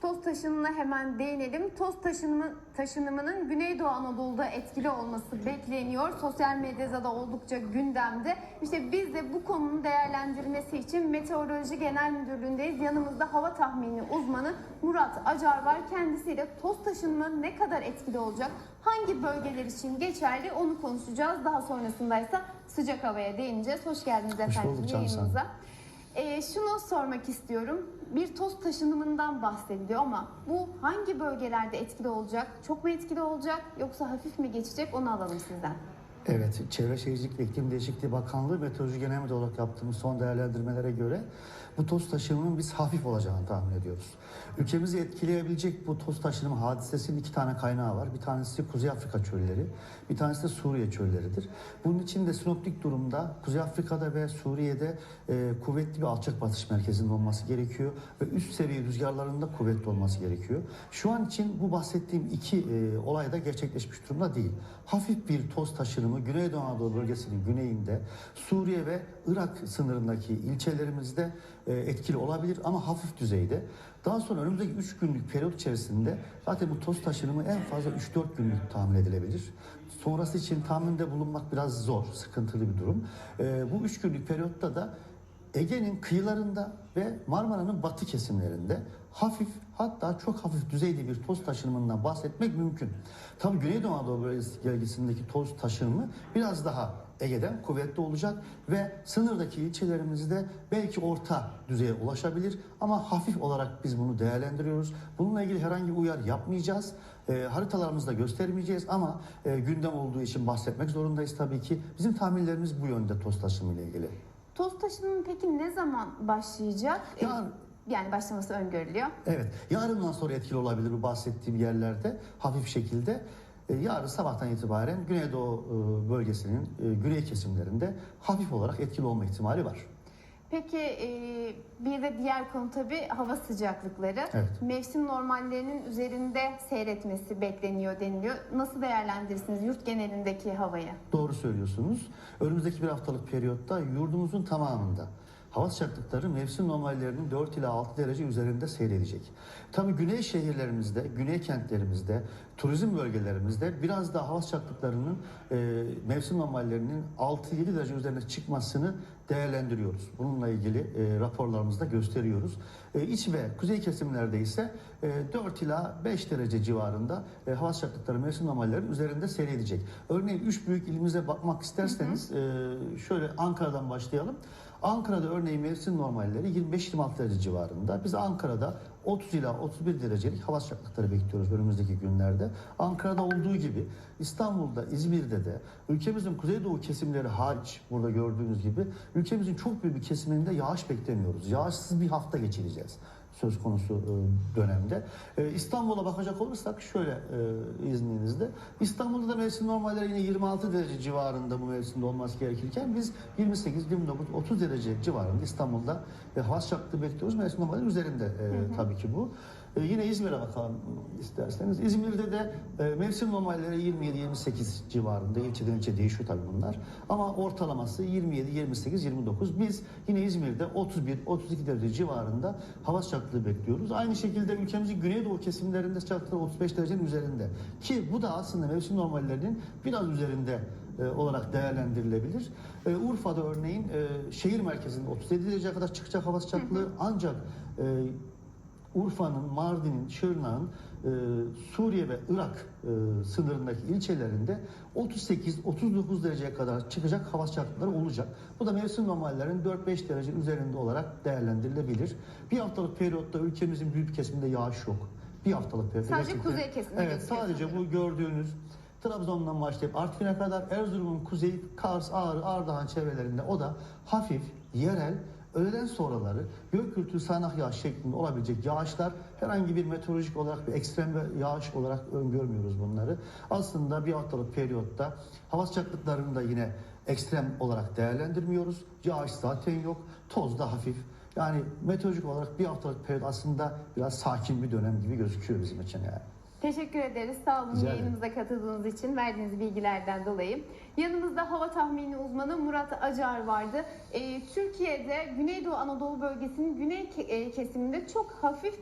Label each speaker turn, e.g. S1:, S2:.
S1: Toz taşınımına hemen değinelim. Toz taşınımı, taşınımının Güneydoğu Anadolu'da etkili olması bekleniyor. Sosyal medyada da oldukça gündemde. İşte biz de bu konunun değerlendirmesi için Meteoroloji Genel Müdürlüğü'ndeyiz. Yanımızda hava tahmini uzmanı Murat Acar var. Kendisiyle toz taşınımı ne kadar etkili olacak, hangi bölgeler için geçerli onu konuşacağız. Daha sonrasında ise sıcak havaya değineceğiz. Hoş geldiniz efendim
S2: bulduk Cansu Hanım.
S1: Ee, şunu sormak istiyorum. Bir toz taşınımından bahsediliyor ama bu hangi bölgelerde etkili olacak? Çok mu etkili olacak yoksa hafif mi geçecek? Onu alalım sizden.
S2: Evet, Çevre Şehircilik ve İklim Değişikliği Bakanlığı Meteoroloji Genel Müdürü olarak yaptığımız son değerlendirmelere göre bu toz taşınımının biz hafif olacağını tahmin ediyoruz. Ülkemizi etkileyebilecek bu toz taşınımı hadisesinin iki tane kaynağı var. Bir tanesi Kuzey Afrika çölleri, bir tanesi de Suriye çölleridir. Bunun için de sinoptik durumda Kuzey Afrika'da ve Suriye'de e, kuvvetli bir alçak batış merkezinde olması gerekiyor ve üst seviye rüzgarlarında kuvvetli olması gerekiyor. Şu an için bu bahsettiğim iki e, olay da gerçekleşmiş durumda değil. Hafif bir toz taşınımı Güneydoğu Anadolu bölgesinin güneyinde Suriye ve Irak sınırındaki ilçelerimizde e, etkili olabilir ama hafif düzeyde. Daha sonra önümüzdeki 3 günlük periyot içerisinde zaten bu toz taşınımı en fazla 3-4 günlük tahmin edilebilir. Sonrası için tahminde bulunmak biraz zor, sıkıntılı bir durum. E, bu 3 günlük periyotta da Ege'nin kıyılarında ve Marmara'nın batı kesimlerinde hafif hatta çok hafif düzeyde bir toz taşınımından bahsetmek mümkün. Tabii Güneydoğu Anadolu bölgesi- bölgesindeki toz taşınımı biraz daha Ege'den kuvvetli olacak ve sınırdaki ilçelerimizde belki orta düzeye ulaşabilir ama hafif olarak biz bunu değerlendiriyoruz. Bununla ilgili herhangi bir uyar yapmayacağız. E, haritalarımızda göstermeyeceğiz ama e, gündem olduğu için bahsetmek zorundayız tabii ki. Bizim tahminlerimiz bu yönde toz taşınımı ile ilgili.
S1: Toz taşınımı peki ne zaman başlayacak? Ee,
S2: Yarın-
S1: Yani başlaması öngörülüyor.
S2: Evet, yarından sonra etkili olabilir bu bahsettiğim yerlerde hafif şekilde. E, Yarın sabahtan itibaren Güneydoğu e, bölgesinin e, güney kesimlerinde hafif olarak etkili olma ihtimali var.
S1: Peki bir de diğer konu tabii hava sıcaklıkları.
S2: Evet.
S1: Mevsim normallerinin üzerinde seyretmesi bekleniyor deniliyor. Nasıl değerlendirirsiniz yurt genelindeki havayı?
S2: Doğru söylüyorsunuz. Önümüzdeki bir haftalık periyotta yurdumuzun tamamında hava sıcaklıkları mevsim normallerinin 4 ila 6 derece üzerinde seyredecek. Tabii güney şehirlerimizde, güney kentlerimizde, turizm bölgelerimizde biraz daha hava sıcaklıklarının e, mevsim normallerinin 6-7 derece üzerine çıkmasını değerlendiriyoruz. Bununla ilgili e, raporlarımızda gösteriyoruz. E, iç ve kuzey kesimlerde ise e, 4 ila 5 derece civarında e, hava sıcaklıkları mevsim normallerinin üzerinde seyredecek. Örneğin 3 büyük ilimize bakmak isterseniz e, şöyle Ankara'dan başlayalım. Ankara'da örneğin mevsim normalleri 25-26 derece civarında. Biz Ankara'da 30 ila 31 derecelik hava sıcaklıkları bekliyoruz önümüzdeki günlerde. Ankara'da olduğu gibi İstanbul'da, İzmir'de de ülkemizin kuzeydoğu kesimleri hariç burada gördüğünüz gibi ülkemizin çok büyük bir kesiminde yağış beklemiyoruz. Yağışsız bir hafta geçireceğiz söz konusu e, dönemde. E, İstanbul'a bakacak olursak şöyle e, izninizle İstanbul'da da mevsim normalleri yine 26 derece civarında bu mevsimde olması gerekirken biz 28, 29, 30 derece civarında İstanbul'da hava sıcaklığı bekliyoruz. Mevsim normallerinin üzerinde tabii ki bu. E, yine İzmir'e bakalım isterseniz. İzmir'de de e, mevsim normalleri 27-28 civarında. İlçeden ilçe değişiyor tabii bunlar. Ama ortalaması 27-28-29. Biz yine İzmir'de 31-32 derece civarında hava sıcaklığı bekliyoruz. Aynı şekilde ülkemizin güneydoğu kesimlerinde sıcaklıklar 35 derecenin üzerinde. Ki bu da aslında mevsim normallerinin biraz üzerinde e, olarak değerlendirilebilir. E, Urfa'da örneğin e, şehir merkezinde 37 dereceye kadar çıkacak hava sıcaklığı ancak e, Urfa'nın, Mardin'in, Şırnak'ın, e, Suriye ve Irak e, sınırındaki ilçelerinde 38-39 dereceye kadar çıkacak hava sıcaklıkları olacak. Bu da mevsim normallerinin 4-5 derece üzerinde olarak değerlendirilebilir. Bir haftalık periyotta ülkemizin büyük kesiminde yağış yok. Bir haftalık periyot.
S1: Sadece
S2: Gerçekten-
S1: kuzey kesiminde
S2: Evet, sadece
S1: sanırım.
S2: bu gördüğünüz Trabzon'dan başlayıp Artvin'e kadar Erzurum'un kuzeyi, Kars, Ağrı, Ardahan çevrelerinde o da hafif, yerel, öğleden sonraları gök gürültülü sağanak yağış şeklinde olabilecek yağışlar herhangi bir meteorolojik olarak bir ekstrem bir yağış olarak öngörmüyoruz bunları. Aslında bir haftalık periyotta hava sıcaklıklarını da yine ekstrem olarak değerlendirmiyoruz. Yağış zaten yok, toz da hafif. Yani meteorolojik olarak bir haftalık periyot aslında biraz sakin bir dönem gibi gözüküyor bizim için yani.
S1: Teşekkür ederiz. Sağ olun
S2: Rica ederim.
S1: yayınımıza katıldığınız için, verdiğiniz bilgilerden dolayı. Yanımızda hava tahmini uzmanı Murat Acar vardı. Ee, Türkiye'de Güneydoğu Anadolu bölgesinin güney ke- e, kesiminde çok hafif